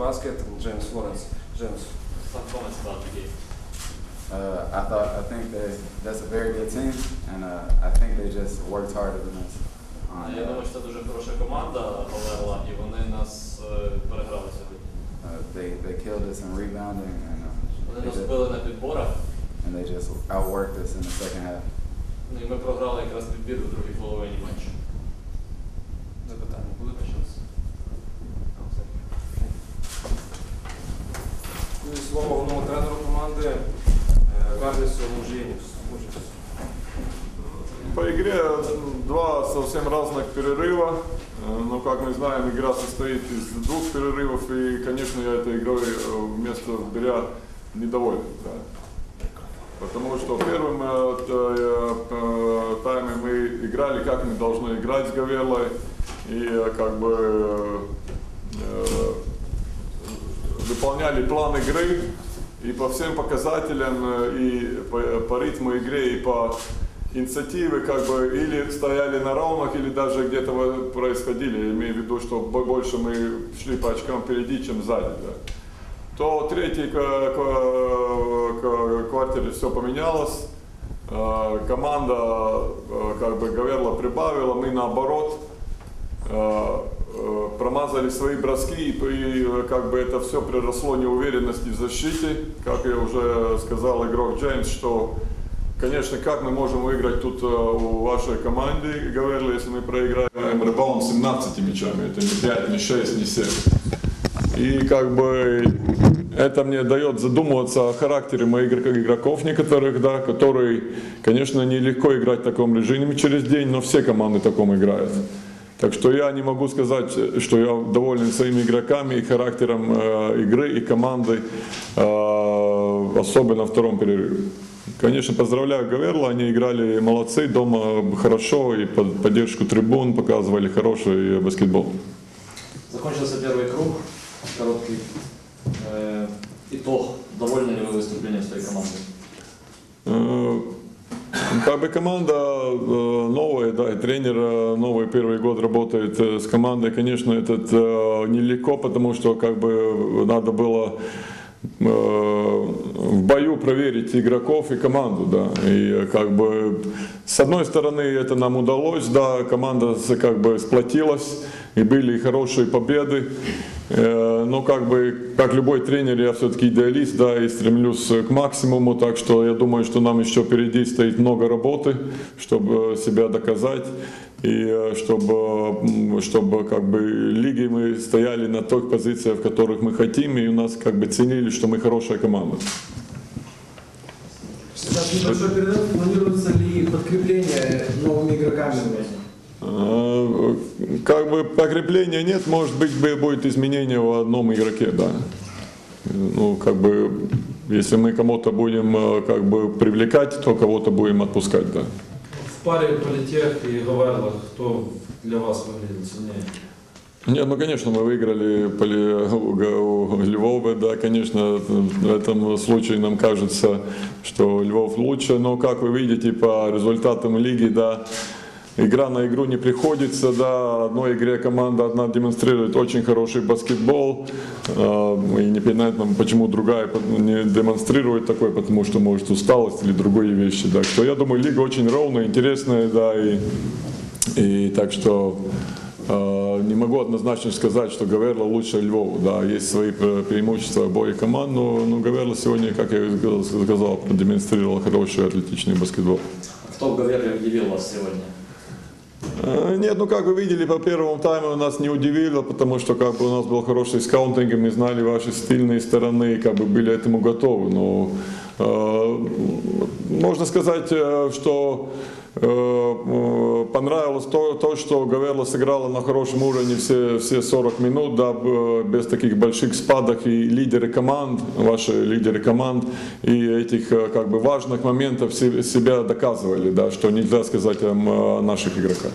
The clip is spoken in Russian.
basket and James Florence. James, Some comments about the game. Uh, I thought I think that that's a very good team, and uh, I think they just worked harder than us. On, Я думаю, uh, що це дуже хороша команда Оверла, і вони нас е, переграли сьогодні. uh, they they killed us in rebounding, and uh, Вони they нас just, били на підборах, and they just outworked us in the second half. ну і ми програли якраз підбір у другій половині матчу. Карлісу Мужєнівс. По игре два совсем разных перерыва. Э, Но, как мы знаем, игра состоит из двух перерывов, и, конечно, я этой игрой э, вместо Беря недоволен. да. Потому что в первом э, т- э, э, тайме мы играли, как мы должны играть с Гаверлой, и э, как бы э, выполняли план игры и по всем показателям, э, и по, по ритму игры, и по инициативе, как бы или стояли на равных, или даже где-то происходили. Имею в виду, что бо- больше мы шли по очкам впереди, чем сзади. Да. То ка- квартире все поменялось. Э, Команда, э, как бы Гаверла прибавила, мы наоборот промазали свои броски, и, э, как бы это все приросло неуверенности в защите. Как я уже сказал игрок Джеймс, что, конечно, как мы можем выиграть тут э, у вашей команды, Гаверли, если мы проиграем ребаунд 17 мячами, это не 5, не 6, не 7. И как бы это мне дает задумываться о характере моих игрок- игроков некоторых, да, которые, конечно, нелегко играть в таком режиме через день, но все команды таком играют. Так что я не могу сказать, что я доволен своими игроками и характером э, игры и команды, э, особенно в втором перерыве. Конечно, поздравляю Гаверла, они играли молодцы, дома хорошо, и под поддержку трибун показывали хороший баскетбол. Закончился первый круг, короткий. Э, итог. Довольны ли вы выступлением своей команды? Э, Как бы команда э, новая, да, и тренер э, новый первый год работает э, с командой, конечно, этот нелегко, потому что как бы надо было в бою проверить игроков и команду, да, и как бы с одной стороны это нам удалось, да, команда как бы сплотилась и были хорошие победы, Э, но как бы как любой тренер я все-таки идеалист, да, и стремлюсь к максимуму, так что я думаю, что нам еще впереди стоит много работы, чтобы себя доказать и э, чтобы, чтобы как бы лиги мы стояли на тех позициях, в которых мы хотим, и у нас как бы ценили, что мы хорошая команда. Сейчас небольшой перерыв. Планируется ли подкрепление новыми игроками? Э, Как бы покрепления нет, может быть б- будет изменение в одном игроке, да. Ну, как бы, если мы кому-то будем э, как бы привлекать, то кого-то будем отпускать, да. В парі Політех і Говерла, хто для вас виглядів сильніше? Нет, ну, конечно, мы выиграли поли- у Га- у Львова, да, конечно, в этом случае нам кажется, что Львов лучше, но, как вы видите, по результатам лиги, да, игра на игру не приходится, да, одной игре команда одна демонстрирует очень хороший баскетбол, э, и непонятно, почему другая не демонстрирует такой, потому что, может, усталость или другие вещи, да, что я думаю, лига очень ровная, интересная, да, и, и так что Э, Не могу однозначно сказать, что Гаверла лучше Львова. Да, есть свои пре- преимущества обоих команд, но, но Гаверла сегодня, как я сказал- продемонстрировал хороший атлетичный баскетбол. Кто в удивил вас сегодня? Э, Нет, ну как вы видели, по первому тайму нас не удивило, потому что как бы у нас был хороший скаунтинг, и мы знали ваши стильные стороны, и как бы были этому готовы. Но э, можно сказать, э, что понравилось то, то, что Гаверла сыграла на хорошем уровне все, все 40 минут, да, без таких больших спадок, и лидеры команд, ваши лидеры команд, и этих э, как бы важных моментов се- себя доказывали, да, что нельзя сказать о наших игроках.